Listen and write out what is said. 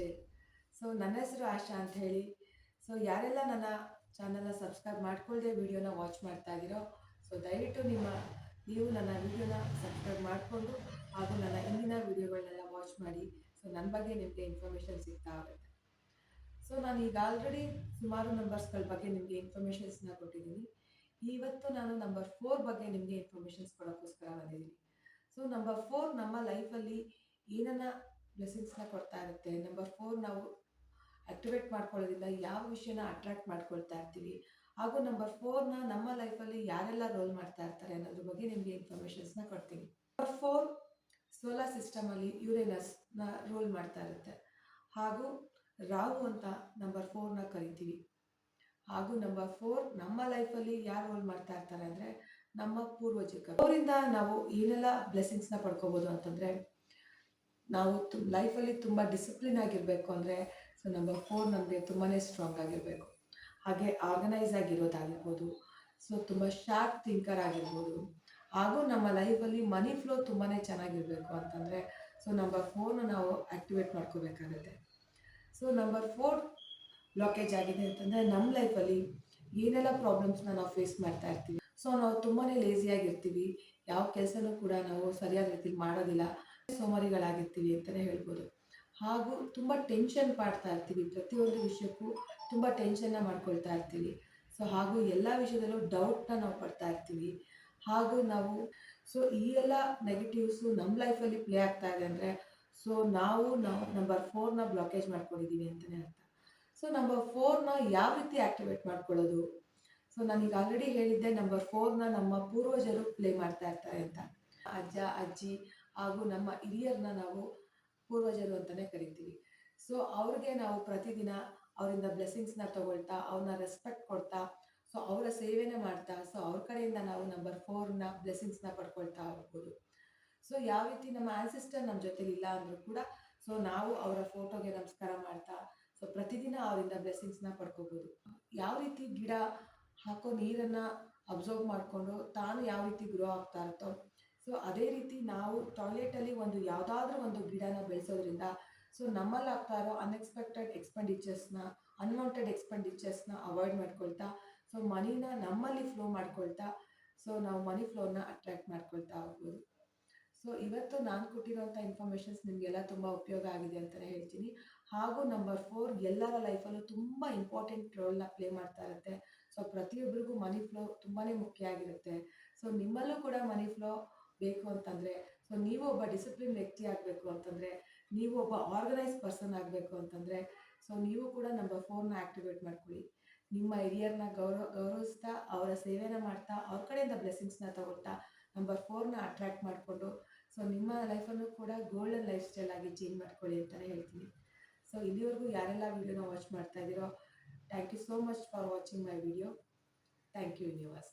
ನಮಸ್ತೆ ಸೊ ನನ್ನ ಹೆಸರು ಆಶಾ ಅಂತ ಹೇಳಿ. ಸೊ ಯಾರೆಲ್ಲ ನನ್ನ ಚಾನಲ್ನ ಸಬ್ಸ್ಕ್ರೈಬ್ ಮಾಡ್ಕೊಳ್ಳದೆ ವಿಡಿಯೋನ ವಾಚ್ ಮಾಡ್ತಾ ಇದ್ದೀರೋ ಸೊ ದಯವಿಟ್ಟು ನಿಮ್ಮ, ನೀವು ನನ್ನ ವಿಡಿಯೋನ ಸಬ್ಸ್ಕ್ರೈಬ್ ಮಾಡಿಕೊಂಡು ಹಾಗೂ ನನ್ನ ಹಿಂದಿನ ವಿಡಿಯೋಗಳನ್ನೆಲ್ಲ ವಾಚ್ ಮಾಡಿ. ಸೊ ನನ್ನ ಬಗ್ಗೆ ನಿಮಗೆ ಇನ್ಫಾರ್ಮೇಷನ್ ಸಿಗ್ತಾ ಆಗುತ್ತೆ ಸೊ ನಾನು ಈಗ ಆಲ್ರೆಡಿ ಸುಮಾರು ನಂಬರ್ಸ್ಗಳ ಬಗ್ಗೆ ನಿಮಗೆ ಇನ್ಫಾರ್ಮೇಷನ್ಸ್ನ ಕೊಟ್ಟಿದ್ದೀನಿ. ಇವತ್ತು ನಾನು ನಂಬರ್ ಫೋರ್ ಬಗ್ಗೆ ನಿಮಗೆ ಇನ್ಫಾರ್ಮೇಷನ್ಸ್ ಕೊಡೋಕ್ಕೋಸ್ಕರ ಬಂದಿದ್ದೀನಿ. ಸೊ ನಂಬರ್ ಫೋರ್ ನಮ್ಮ ಲೈಫಲ್ಲಿ ಏನನ್ನ ಬ್ಲೆಸ್ಸಿಂಗ್ಸ್ನ ಕೊಡ್ತಾ ಇರುತ್ತೆ. ನಂಬರ್ ಫೋರ್ ನಾವು ಆಕ್ಟಿವೇಟ್ ಮಾಡ್ಕೊಳ್ಳೋದಿಲ್ಲ ಯಾವ ವಿಷಯನ ಅಟ್ರಾಕ್ಟ್ ಮಾಡ್ಕೊಳ್ತಾ ಇರ್ತೀವಿ. ಹಾಗೂ ನಂಬರ್ ಫೋರ್ನ ನಮ್ಮ ಲೈಫಲ್ಲಿ ಯಾರೆಲ್ಲ ರೋಲ್ ಮಾಡ್ತಾ ಇರ್ತಾರೆ ಅನ್ನೋದ್ರ ಬಗ್ಗೆ ನಿಮಗೆ ಇನ್ಫಾರ್ಮೇಷನ್ಸ್ನ ಕೊಡ್ತೀನಿ. ನಂಬರ್ ಫೋರ್ ಸೋಲಾರ್ ಸಿಸ್ಟಮಲ್ಲಿ ಯುರೇನಸ್ನ ರೋಲ್ ಮಾಡ್ತಾ ಇರುತ್ತೆ. ಹಾಗೂ ರಾಹು ಅಂತ ನಂಬರ್ ಫೋರ್ನ ಕರಿತೀವಿ. ಹಾಗೂ ನಂಬರ್ ಫೋರ್ ನಮ್ಮ ಲೈಫಲ್ಲಿ ಯಾರು ರೋಲ್ ಮಾಡ್ತಾ ಇರ್ತಾರೆ ಅಂದರೆ ನಮ್ಮ ಪೂರ್ವಜರು. ಅವರಿಂದ ನಾವು ಏನೆಲ್ಲ ಬ್ಲೆಸ್ಸಿಂಗ್ಸ್ನ ಪಡ್ಕೋಬೋದು ಅಂತಂದರೆ ನಾವು ಲೈಫಲ್ಲಿ ತುಂಬ ಡಿಸಿಪ್ಲಿನ್ ಆಗಿರಬೇಕು ಅಂದರೆ, ಸೊ ನಂಬರ್ ಫೋರ್ ನಮಗೆ ತುಂಬಾ ಸ್ಟ್ರಾಂಗ್ ಆಗಿರಬೇಕು. ಹಾಗೆ ಆರ್ಗನೈಸ್ ಆಗಿರೋದಾಗಿರ್ಬೋದು, ಸೊ ತುಂಬ ಶಾರ್ಪ್ ಥಿಂಕರ್ ಆಗಿರ್ಬೋದು. ಹಾಗೂ ನಮ್ಮ ಲೈಫಲ್ಲಿ ಮನಿ ಫ್ಲೋ ತುಂಬಾ ಚೆನ್ನಾಗಿರಬೇಕು ಅಂತಂದರೆ, ಸೊ ನಂಬರ್ ಫೋರ್ನ ನಾವು ಆ್ಯಕ್ಟಿವೇಟ್ ಮಾಡ್ಕೋಬೇಕಾಗುತ್ತೆ. ಸೊ ನಂಬರ್ ಫೋರ್ ಬ್ಲಾಕೇಜ್ ಆಗಿದೆ ಅಂತಂದರೆ, ನಮ್ಮ ಲೈಫಲ್ಲಿ ಏನೆಲ್ಲ ಪ್ರಾಬ್ಲಮ್ಸ್ನ ನಾವು ಫೇಸ್ ಮಾಡ್ತಾ ಇರ್ತೀವಿ. ಸೊ ನಾವು ತುಂಬಾ ಲೇಸಿಯಾಗಿರ್ತೀವಿ ಯಾವ ಕೆಲಸನೂ ಕೂಡ ನಾವು ಸರಿಯಾದ ರೀತಿಲಿ ಮಾಡೋದಿಲ್ಲ. ಸೋಮಾರಿಗಳಾಗಿರ್ತೀವಿ ಅಂತಲೇ ಹೇಳ್ಬೋದು. ಹಾಗೂ ತುಂಬ ಟೆನ್ಷನ್ ಪಾಡ್ತಾ ಇರ್ತೀವಿ. ಪ್ರತಿಯೊಂದು ವಿಷಯಕ್ಕೂ ತುಂಬ ಟೆನ್ಷನ್ನ ಮಾಡ್ಕೊಳ್ತಾ ಇರ್ತೀವಿ. ಸೊ ಹಾಗೂ ಎಲ್ಲ ವಿಷಯದಲ್ಲೂ ಡೌಟ್ನ ನಾವು ಪಡ್ತಾ ಇರ್ತೀವಿ. ಹಾಗೂ ನಾವು ಸೊ ಈ ಎಲ್ಲ ನೆಗೆಟಿವ್ಸು ನಮ್ಮ ಲೈಫಲ್ಲಿ ಪ್ಲೇ ಆಗ್ತಾ ಇದೆ ಅಂದರೆ ಸೊ ನಾವು ನಾವು ನಂಬರ್ ಫೋರ್ನ ಬ್ಲಾಕೇಜ್ ಮಾಡ್ಕೊಂಡಿದ್ದೀವಿ ಅಂತಲೇ ಅರ್ಥ. ಸೊ ನಂಬರ್ ಫೋರ್ನ ಯಾವ ರೀತಿ ಆ್ಯಕ್ಟಿವೇಟ್ ಮಾಡ್ಕೊಳ್ಳೋದು? ಸೊ ನನಗೆ ಆಲ್ರೆಡಿ ಹೇಳಿದ್ದೆ ನಂಬರ್ ಫೋರ್ನ ನಮ್ಮ ಪೂರ್ವಜರು ಪ್ಲೇ ಮಾಡ್ತಾ ಇರ್ತಾರೆ ಅಂತ. ಅಜ್ಜ, ಅಜ್ಜಿ ಹಾಗೂ ನಮ್ಮ ಹಿರಿಯರನ್ನ ನಾವು ಪೂರ್ವಜರು ಅಂತಾನೆ ಕರಿತೀವಿ. ಸೊ ಅವ್ರಿಗೆ ನಾವು ಪ್ರತಿದಿನ ಅವರಿಂದ ಬ್ಲೆಸ್ಸಿಂಗ್ಸ್ನ ತಗೊಳ್ತಾ ಅವ್ರನ್ನ ರೆಸ್ಪೆಕ್ಟ್ ಕೊಡ್ತಾ ಸೊ ಅವರ ಸೇವೆನೇ ಮಾಡ್ತಾ ಸೊ ಅವ್ರ ಕಡೆಯಿಂದ ನಾವು ನಂಬರ್ ಫೋರ್ನ ಬ್ಲೆಸ್ಸಿಂಗ್ಸ್ನ ಪಡ್ಕೊಳ್ತಾ ಹೋಗ್ಬೋದು. ಸೊ ಯಾವ ರೀತಿ ನಮ್ಮ ಆನ್ಸಿಸ್ಟರ್ ನಮ್ಮ ಜೊತೆಲಿ ಇಲ್ಲ ಅಂದರೂ ಕೂಡ ಸೊ ನಾವು ಅವರ ಫೋಟೋಗೆ ನಮಸ್ಕಾರ ಮಾಡ್ತಾ ಸೊ ಪ್ರತಿದಿನ ಅವರಿಂದ ಬ್ಲೆಸ್ಸಿಂಗ್ಸ್ನ ಪಡ್ಕೋಬೋದು. ಯಾವ ರೀತಿ ಗಿಡ ಹಾಕೋ ನೀರನ್ನು ಅಬ್ಸರ್ವ್ ಮಾಡಿಕೊಂಡು ತಾನು ಯಾವ ರೀತಿ ಗ್ರೋ ಆಗ್ತಾ ಇರುತ್ತೋ ಸೊ ಅದೇ ರೀತಿ ನಾವು ಟಾಯ್ಲೆಟಲ್ಲಿ ಒಂದು ಯಾವುದಾದ್ರೂ ಒಂದು ಗಿಡನ ಬೆಳೆಸೋದ್ರಿಂದ ಸೊ ನಮ್ಮಲ್ಲಿ ಆಗ್ತಾ ಇರೋ ಅನ್ಎಕ್ಸ್ಪೆಕ್ಟೆಡ್ ಎಕ್ಸ್ಪೆಂಡಿಚರ್ಸ್ನ ಅನ್ವಾಂಟೆಡ್ ಎಕ್ಸ್ಪೆಂಡಿಚರ್ಸ್ನ ಅವಾಯ್ಡ್ ಮಾಡ್ಕೊಳ್ತಾ ಸೊ ಮನಿನ ನಮ್ಮಲ್ಲಿ ಫ್ಲೋ ಮಾಡ್ಕೊಳ್ತಾ ಸೊ ನಾವು ಮನಿ ಫ್ಲೋನ ಅಟ್ರಾಕ್ಟ್ ಮಾಡ್ಕೊಳ್ತಾ ಹೋಗ್ಬೋದು. ಸೊ ಇವತ್ತು ನಾನು ಕೊಟ್ಟಿರೋಂಥ ಇನ್ಫಾರ್ಮೇಷನ್ಸ್ ನಿಮಗೆಲ್ಲ ತುಂಬ ಉಪಯೋಗ ಆಗಿದೆ ಅಂತಲೇ ಹೇಳ್ತೀನಿ. ಹಾಗೂ ನಂಬರ್ ಫೋರ್ ಎಲ್ಲರ ಲೈಫಲ್ಲೂ ತುಂಬ ಇಂಪಾರ್ಟೆಂಟ್ ರೋಲ್ನ ಪ್ಲೇ ಮಾಡ್ತಾ ಇರುತ್ತೆ. ಸೊ ಪ್ರತಿಯೊಬ್ಬರಿಗೂ ಮನಿ ಫ್ಲೋ ತುಂಬಾ ಮುಖ್ಯ ಆಗಿರುತ್ತೆ. ಸೊ ನಿಮ್ಮಲ್ಲೂ ಕೂಡ ಮನಿ ಫ್ಲೋ ಬೇಕು ಅಂತಂದರೆ ಸೊ ನೀವು ಒಬ್ಬ ಡಿಸಿಪ್ಲಿನ್ ವ್ಯಕ್ತಿ ಆಗಬೇಕು ಅಂತಂದರೆ, ನೀವು ಒಬ್ಬ ಆರ್ಗನೈಸ್ ಪರ್ಸನ್ ಆಗಬೇಕು ಅಂತಂದರೆ ಸೊ ನೀವು ಕೂಡ ನಂಬರ್ ಫೋರ್ನ ಆ್ಯಕ್ಟಿವೇಟ್ ಮಾಡ್ಕೊಳ್ಳಿ. ನಿಮ್ಮ ಹಿರಿಯರ್ನ ಗೌರವ, ಗೌರವಿಸ್ತಾ, ಅವರ ಸೇವೆನ ಮಾಡ್ತಾ, ಅವ್ರ ಕಡೆಯಿಂದ ಬ್ಲೆಸ್ಸಿಂಗ್ಸ್ನ ತಗೊಳ್ತಾ ನಂಬರ್ ಫೋರ್ನ ಅಟ್ರ್ಯಾಕ್ಟ್ ಮಾಡಿಕೊಂಡು ಸೊ ನಿಮ್ಮ ಲೈಫನ್ನು ಕೂಡ ಗೋಲ್ಡನ್ ಲೈಫ್ ಸ್ಟೈಲ್ ಆಗಿ ಚೇಂಜ್ ಮಾಡ್ಕೊಳ್ಳಿ ಅಂತಲೇ ಹೇಳ್ತೀನಿ. ಸೊ ಇಲ್ಲಿವರೆಗೂ ಯಾರೆಲ್ಲ ವಿಡಿಯೋನ ವಾಚ್ ಮಾಡ್ತಾ ಇದ್ದೀರೋ thank you so much for watching my video thank you universe